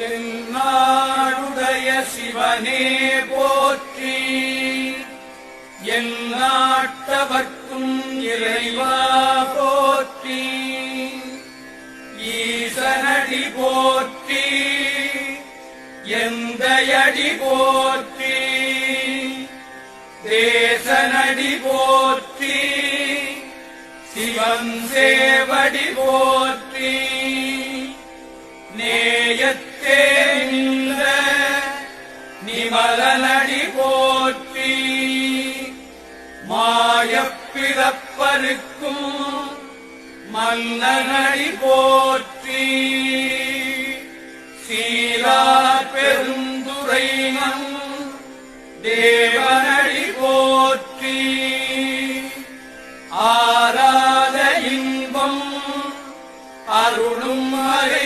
தென்னாடுடைய சிவனே போற்றி. என் நாட்டவர்க்கும் இறைவா போற்றி. ஈசனடி போற்றி. எந்தையடி போற்றி. தேசனடி போற்றி. சிவன் சேவடி போற்றி. மலனடி போற்றி. மாயப்பிறப்பருக்கும் மன்னனடி போற்றி. சீலா பெருந்துரைனம் தேவனடி போற்றி. ஆராத இன்பம் அருளும் அரை